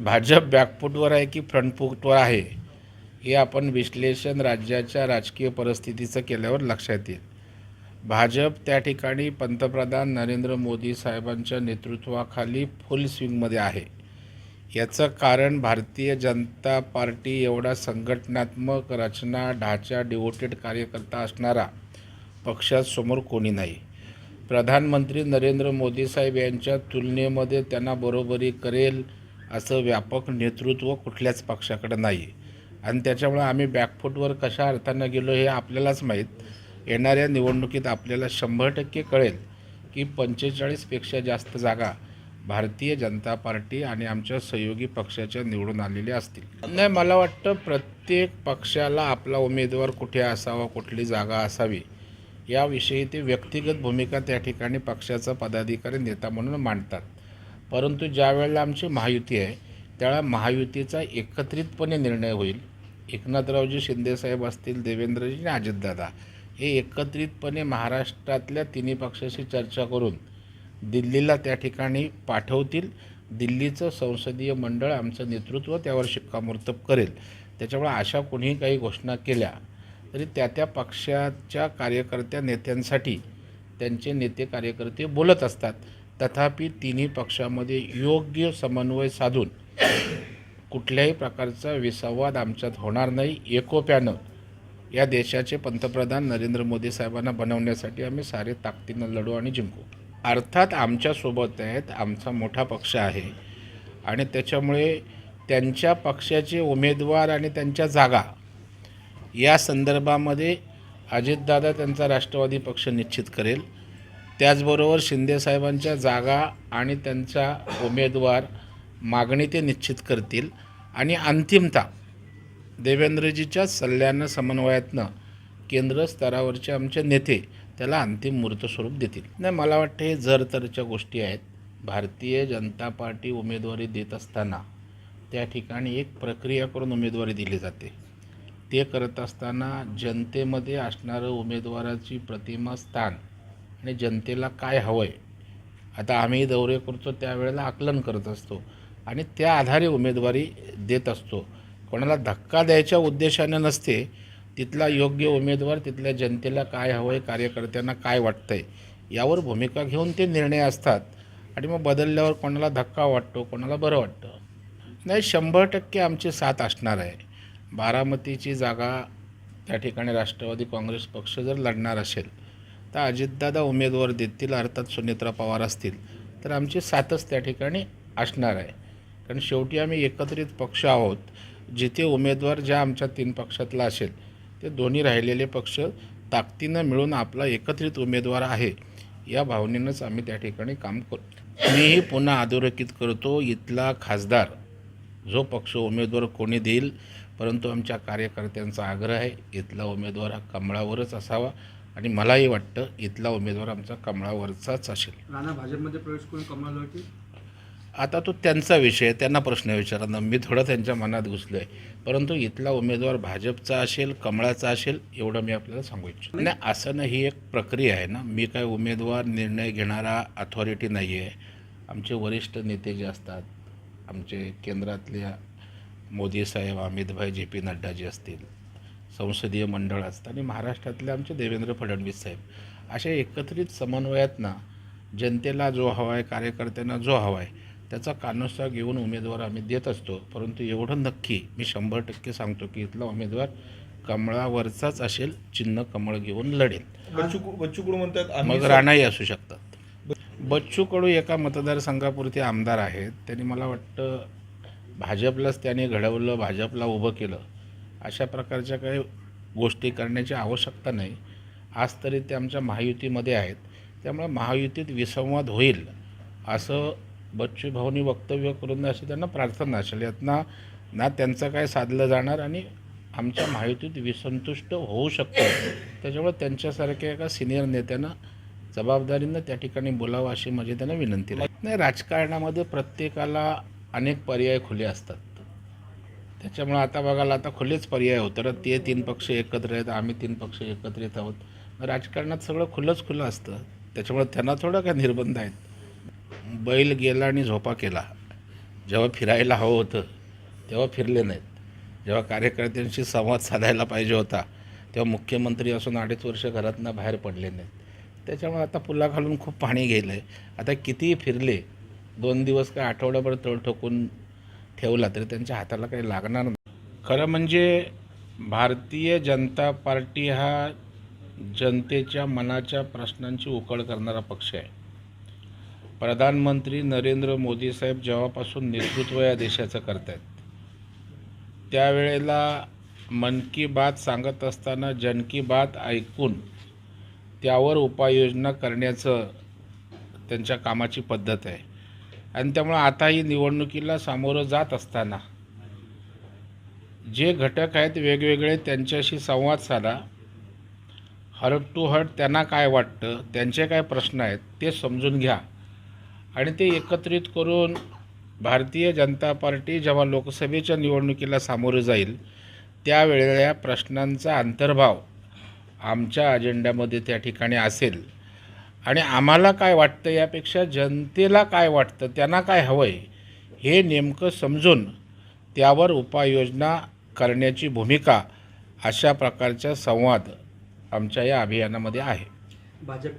भाजप बॅकफूटवर आहे की फ्रंटफूटवर आहे हे आपण विश्लेषण राज्याच्या राजकीय परिस्थितीचं केल्यावर लक्षात येईल. भाजप त्या ठिकाणी पंतप्रधान नरेंद्र मोदी साहेबांच्या नेतृत्वाखाली फुल स्विंगमध्ये आहे. याचं कारण भारतीय जनता पार्टी एवढा संघटनात्मक रचना ढाचा डिवोटेड कार्यकर्ता असणारा पक्षात समोर कोणी नाही. प्रधानमंत्री नरेंद्र मोदी साहेब यांच्या तुलनेमध्ये त्यांना बरोबरी करेल असं व्यापक नेतृत्व कुठल्याच पक्षाकडे नाही. आणि त्याच्यामुळे आम्ही बॅकफूटवर कशा अर्थानं गेलो हे आपल्यालाच माहीत. येणाऱ्या निवडणुकीत आपल्याला शंभर टक्के कळेल की पंचेचाळीसपेक्षा जास्त जागा भारतीय जनता पार्टी आणि आमच्या सहयोगी पक्षाच्या निवडून आलेल्या असतील. नाही मला वाटतं प्रत्येक पक्षाला आपला उमेदवार कुठे असावा कुठली जागा असावी याविषयी ते व्यक्तिगत भूमिका त्या ठिकाणी पक्षाचा पदाधिकारी नेता म्हणून मांडतात. परंतु ज्या वेळेला आमची महायुती आहे त्यावेळा महायुतीचा एकत्रितपणे निर्णय होईल. एकनाथरावजी शिंदेसाहेब असतील देवेंद्रजी आणि अजितदादा हे एकत्रितपणे महाराष्ट्रातल्या तिन्ही पक्षाशी चर्चा करून दिल्लीला त्या ठिकाणी पाठवतील. दिल्लीचं संसदीय मंडळ आमचं नेतृत्व त्यावर शिक्कामोर्तब करेल. त्याच्यामुळे अशा कोणीही काही घोषणा केल्या तरी त्या त्या पक्षाच्या कार्यकर्त्या नेत्यांसाठी त्यांचे नेते कार्यकर्ते बोलत असतात. तथापि तिन्ही पक्षामध्ये योग्य समन्वय साधून कुठल्याही प्रकारचा विसंवाद आमच्यात होणार नाही. एकोप्यानं या देशाचे पंतप्रधान नरेंद्र मोदी साहेबांना बनवण्यासाठी आम्ही सारे ताकदीनं लढू आणि जिंकू. अर्थात आमच्यासोबत आहेत आमचा मोठा पक्ष आहे. आणि त्याच्यामुळे त्यांच्या पक्षाचे उमेदवार आणि त्यांच्या जागा या संदर्भामध्ये अजितदादा त्यांचा राष्ट्रवादी पक्ष निश्चित करेल. त्याचबरोबर शिंदेसाहेबांच्या जागा आणि त्यांचा उमेदवार मागणी ते निश्चित करतील. आणि अंतिमता देवेंद्रजीच्या सल्ल्यानं समन्वयातनं केंद्र स्तरावरचे आमचे नेते त्याला अंतिम मूर्तस्वरूप देतील. नाही मला वाटतं हे जर तरच्या गोष्टी आहेत. भारतीय जनता पार्टी उमेदवारी देत असताना त्या ठिकाणी एक प्रक्रिया करून उमेदवारी दिली जाते. ते करत असताना जनतेमध्ये असणारं उमेदवाराची प्रतिमा स्थान आणि जनतेला काय हवं आहे आता आम्ही दौरे करतो त्यावेळेला आकलन करत असतो. आणि त्या आधारे उमेदवारी देत असतो. कोणाला धक्का द्यायच्या उद्देशाने नसते तिथला योग्य उमेदवार तिथल्या जनतेला काय हवं आहे कार्यकर्त्यांना काय वाटतं आहे यावर भूमिका घेऊन ते निर्णय असतात. आणि मग बदलल्यावर कोणाला धक्का वाटतो कोणाला बरं वाटतं? नाही शंभर टक्के आमची साथ असणार आहे. बारामतीची जागा त्या ठिकाणी राष्ट्रवादी काँग्रेस पक्ष जर लढणार असेल तर अजितदादा उमेदवार देतील अर्थात सुनेत्रा पवार असतील. तर आमची साथच त्या ठिकाणी असणार आहे. कारण शेवटी आम्ही एकत्रित पक्ष आहोत. जिथे उमेदवार ज्या आमच्या तीन पक्षातला असेल ते दोन्ही राहिलेले पक्ष ताकदीनं मिळून आपला एकत्रित उमेदवार आहे या भावनेनंच आम्ही त्या ठिकाणी काम करू. मीही पुन्हा अधोरेखित करतो इथला खासदार जो पक्ष उमेदवार कोणी देईल परंतु आमच्या कार्यकर्त्यांचा आग्रह आहे इथला उमेदवार हा कमळावरच असावा. आणि मलाही वाटतं इथला उमेदवार आमचा कमळावरचाच असेल. राणा भाजपमध्ये प्रवेश करून होती आता तो त्यांचा विषय आहे, त्यांना प्रश्न विचारणं मी थोडं त्यांच्या मनात घुसलो आहे परंतु इथला उमेदवार भाजपचा असेल कमळाचा असेल एवढं मी आपल्याला सांगू इच्छितो. नाही असं नाही ही एक प्रक्रिया आहे ना. मी काय उमेदवार निर्णय घेणारा अथॉरिटी नाही आहे. आमचे वरिष्ठ नेते जे असतात आमचे केंद्रातल्या मोदी साहेब अमितभाई जे पी नड्डाजी असतील संसदीय मंडळ असतं. आणि महाराष्ट्रातले आमचे देवेंद्र फडणवीस साहेब अशा एकत्रित समन्वयातनं जनतेला जो हवा आहे कार्यकर्त्यांना जो हवा आहे त्याचा कानोसा घेऊन उमेदवार आम्ही देत असतो. परंतु एवढं नक्की मी शंभर टक्के सांगतो की इथला उमेदवार कमळावरचाच असेल चिन्ह कमळ घेऊन लढेल. बच्चू बच्चू कडू म्हणतात मग राणाही असू शकतात. बच्चू कडू एका मतदारसंघापुरते आमदार आहेत. त्यांनी मला वाटतं भाजपलाच त्यांनी घडवलं भाजपला उभं केलं. अशा प्रकारच्या काही गोष्टी करण्याची आवश्यकता नाही. आज तरी ते आमच्या महायुतीमध्ये आहेत. त्यामुळे महायुतीत विसंवाद होईल असं बच्चू भाऊनी वक्तव्य करून अशी त्यांना प्रार्थना असेल. यातना ना त्यांचं काय साधलं जाणार आणि आमच्या महायुतीत विसंतुष्ट होऊ शकतं. त्याच्यामुळे त्यांच्यासारख्या एका सिनियर नेत्यानं जबाबदारीनं त्या ठिकाणी बोलावं अशी माझी त्यांना विनंती नाही राजकारणामध्ये प्रत्येकाला अनेक पर्याय खुले असतात. त्याच्यामुळे आता बघायला आता खुलेच पर्याय होतं. तर ते तीन पक्ष एकत्र आहेत आम्ही तीन पक्ष एकत्रित आहोत. राजकारणात सगळं खुलंच खुलं असतं. त्याच्यामुळे त्यांना थोडं काय निर्बंध आहेत. बैल गेला आणि झोपा केला. जेव्हा फिरायला हवं होतं तेव्हा फिरले नाहीत. जेव्हा कार्यकर्त्यांशी संवाद साधायला पाहिजे होता तेव्हा मुख्यमंत्री असून अडीच वर्ष घरातनं बाहेर पडले नाहीत. त्याच्यामुळे आता पुला घालून खूप पाणी गेलं आहे आता कितीही फिरले दोन दिवस काय आठवड्याभर तळ ठोकून ठेवला तरी त्यांच्या हाताला काही लागणार नाही. खरं म्हणजे भारतीय जनता पार्टी हा जनतेच्या मनाच्या प्रश्नांची उकळ करणारा पक्ष आहे. प्रधानमंत्री नरेंद्र मोदी साहेब जेव्हापासून नेतृत्व या देशाचं करत आहेत त्यावेळेला मन की बात सांगत असताना जन की बात ऐकून त्यावर उपाययोजना करण्याचं त्यांच्या कामाची पद्धत आहे. आणि त्यामुळं आताही निवडणुकीला सामोरं जात असताना जे घटक आहेत वेगवेगळे त्यांच्याशी संवाद साधा. हर्ट टू हर्ट त्यांना काय वाटतं त्यांचे काय प्रश्न आहेत ते समजून घ्या. आणि ते एकत्रित करून भारतीय जनता पार्टी जेव्हा लोकसभेच्या निवडणुकीला सामोरं जाईल त्यावेळेला या प्रश्नांचा अंतर्भाव आमच्या अजेंड्यामध्ये त्या ठिकाणी असेल. आणि आम्हाला काय वाटतं यापेक्षा जनतेला काय वाटतं त्यांना काय हवं आहे हे नेमकं समजून त्यावर उपाययोजना करण्याची भूमिका अशा प्रकारचा संवाद आमच्या या अभियानामध्ये आहे. भाजप